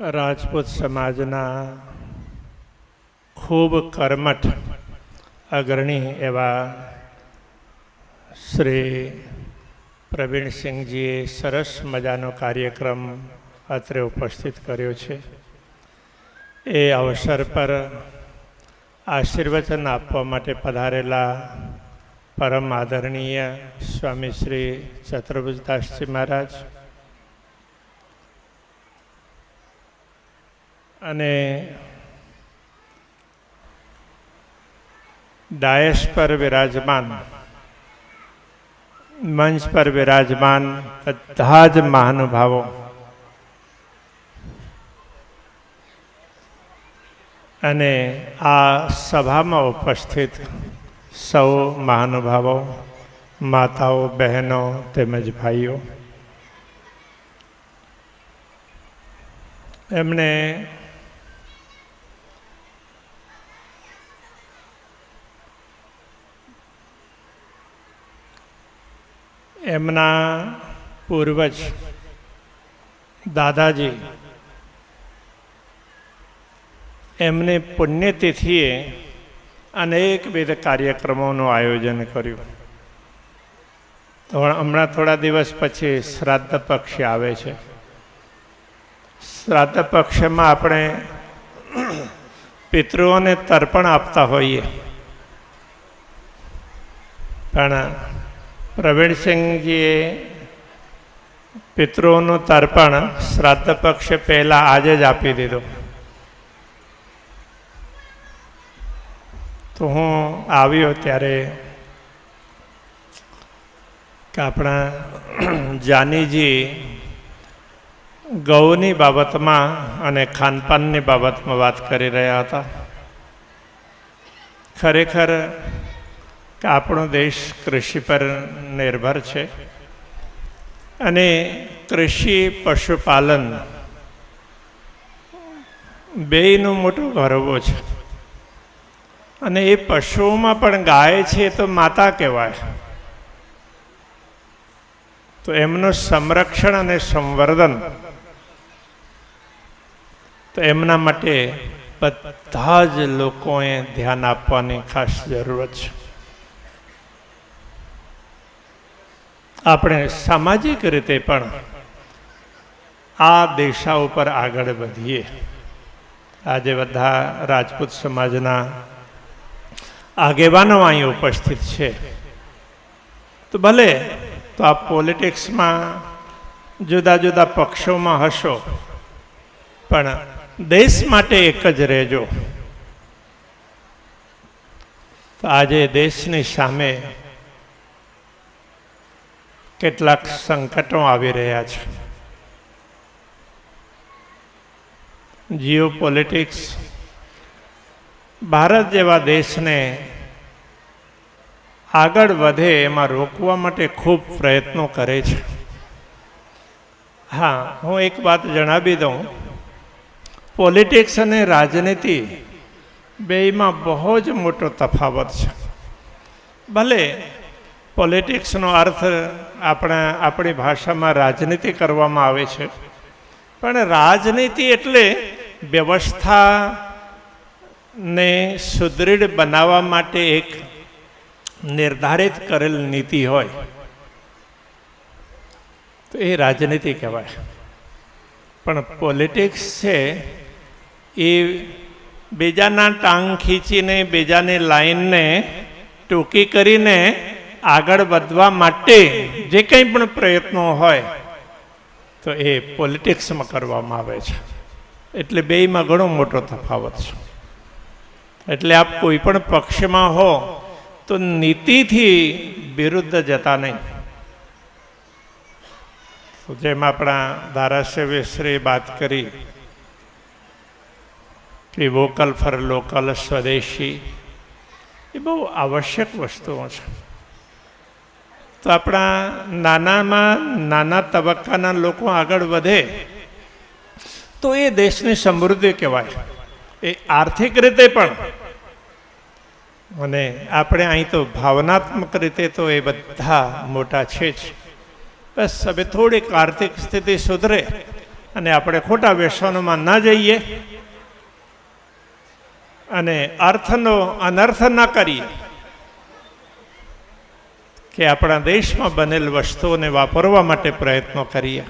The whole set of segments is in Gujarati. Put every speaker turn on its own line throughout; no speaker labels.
રાજપૂત સમાજના ખૂબ કર્મઠ અગ્રણી એવા શ્રી પ્રવીણસિંહજીએ સરસ મજાનો કાર્યક્રમ અત્રે ઉપસ્થિત કર્યો છે. એ અવસર પર આશીર્વચન આપવા માટે પધારેલા પરમ આદરણીય સ્વામી શ્રી ચતુર્ભુજદાસજી મહારાજ અને ડાયસ પર વિરાજમાન મંચ પર વિરાજમાન બધા જ મહાનુભાવો અને આ સભામાં ઉપસ્થિત સૌ મહાનુભાવો, માતાઓ, બહેનો, તેમજ ભાઈઓ. એમણે એમના પૂર્વજ દાદાજી એમને પુણ્યતિથિએ અનેકવિધ કાર્યક્રમોનું આયોજન કર્યું. તો હમણાં થોડા દિવસ પછી શ્રાદ્ધ પક્ષ આવે છે. શ્રાદ્ધ પક્ષમાં આપણે પિતૃઓને તર્પણ આપતા હોઈએ. પણ પ્રવીણસિંહજીએ પિતૃઓનું તર્પણ શ્રાદ્ધ પક્ષ પહેલાં આજે જ આપી દીધું. તો હું આવ્યો ત્યારે કે આપણા જાનીજી ગૌની બાબતમાં અને ખાનપાનની બાબતમાં વાત કરી રહ્યા હતા. ખરેખર કે આપણો દેશ કૃષિ પર નિર્ભર છે. અને કૃષિ પશુપાલન બેયનું મોટું ગૌરવો છે. અને એ પશુઓમાં પણ ગાય છે તો માતા કહેવાય. તો એમનું સંરક્ષણ અને સંવર્ધન. તો એમના માટે બધા જ લોકોએ ધ્યાન આપવાની ખાસ જરૂરત છે. આપણે સામાજિક રીતે પણ આ દિશા ઉપર આગળ વધીએ. આજે બધા રાજપૂત સમાજના આગેવાનો અહીં ઉપસ્થિત છે. તો ભલે તો આ પોલિટિક્સમાં જુદા જુદા પક્ષોમાં હશો, પણ દેશ માટે એક જ રહેજો. તો આજે દેશની સામે કેટલાક સંકટો આવી રહ્યા છે. જીઓ પોલિટિક્સ ભારત જેવા દેશને આગળ વધે એમાં રોકવા માટે ખૂબ પ્રયત્નો કરે છે. હા, હું એક વાત જણાવી દઉં. પોલિટિક્સ અને રાજનીતિ બેયમાં બહુ જ મોટો તફાવત છે. ભલે પોલિટિક્સનો અર્થ આપણા આપણી ભાષામાં રાજનીતિ કરવામાં આવે છે. પણ રાજનીતિ એટલે વ્યવસ્થાને સુદૃઢ બનાવવા માટે એક નિર્ધારિત કરેલ નીતિ હોય. તો એ રાજનીતિ કહેવાય. પણ પોલિટિક્સ છે એ બીજાના ટાંગ ખીંચીને, બીજાની લાઈનને ટૂંકી કરીને આગળ વધવા માટે જે કંઈ પણ પ્રયત્નો હોય, તો એ પોલિટિક્સમાં કરવામાં આવે છે. એટલે બેયમાં ઘણો મોટો તફાવત છે. એટલે આપ કોઈ પણ પક્ષમાં હો, તો નીતિથી વિરુદ્ધ જતા નહીં. જેમ આપણા ધારાસભ્યશ્રીએ વાત કરી, કે વોકલ ફોર લોકલ સ્વદેશી, એ બહુ આવશ્યક વસ્તુઓ છે. તો આપણા નાનામાં, નાના તબક્કાના લોકો આગળ વધે, તો એ દેશની સમૃદ્ધિ કહેવાય. એ આર્થિક રીતે પણ. અને આપણે અહીં તો ભાવનાત્મક રીતે તો એ બધા મોટા છે જ. બસ હવે થોડીક આર્થિક સ્થિતિ સુધરે અને આપણે ખોટા વ્યસનોમાં ન જઈએ. અને અર્થનો અનર્થ ન કરીએ. કે આપણા દેશમાં બનેલ વસ્તુઓને વાપરવા માટે પ્રયત્નો કરીએ.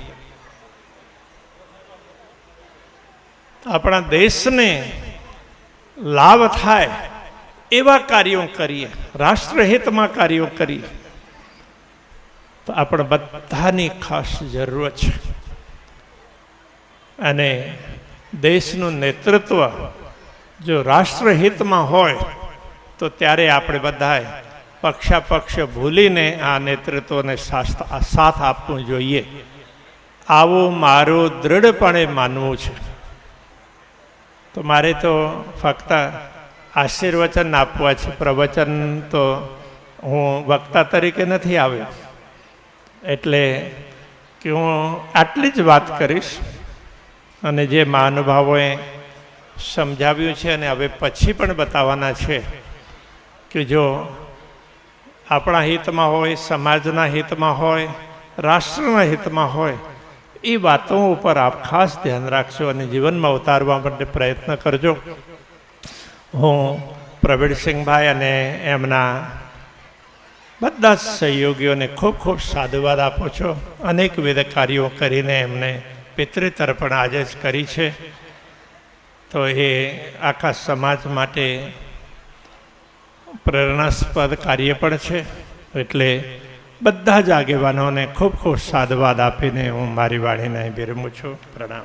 આપણા દેશને લાભ થાય એવા કાર્યો કરીએ, રાષ્ટ્રહિતમાં કાર્યો કરીએ. તો આપણે બધાની ખાસ જરૂર છે. અને દેશનું નેતૃત્વ જો રાષ્ટ્રહિતમાં હોય, તો ત્યારે આપણે બધાએ પક્ષાપક્ષ ભૂલીને આ નેતૃત્વને સાથ આપવું જોઈએ. આવું મારું દૃઢપણે માનવું છે. તો મારે તો ફક્ત આશીર્વચન આપવા છે. પ્રવચન તો હું વક્તા તરીકે નથી આવ્યો. એટલે કે હું આટલી જ વાત કરીશ અને જે મહાનુભાવોએ સમજાવ્યું છે અને હવે પછી પણ બતાવવાના છે કે જો આપણા હિતમાં હોય, સમાજના હિતમાં હોય, રાષ્ટ્રના હિતમાં હોય, એ વાતો ઉપર આપ ખાસ ધ્યાન રાખશો અને જીવનમાં ઉતારવા માટે પ્રયત્ન કરજો. હું પ્રવીણસિંહભાઈ અને એમના બધા જ સહયોગીઓને ખૂબ ખૂબ સાધુવાદ આપું છું. અનેકવિધ કાર્યો કરીને એમને પિતૃતર્પણ આજે જ કરી છે. તો એ આખા સમાજ માટે પ્રેરણાસ્પદ કાર્ય પણ છે. એટલે બધા જ આગેવાનોને ખૂબ ખૂબ સાધવાદ આપીને હું મારી વાણીને વિરમું છું. પ્રણામ.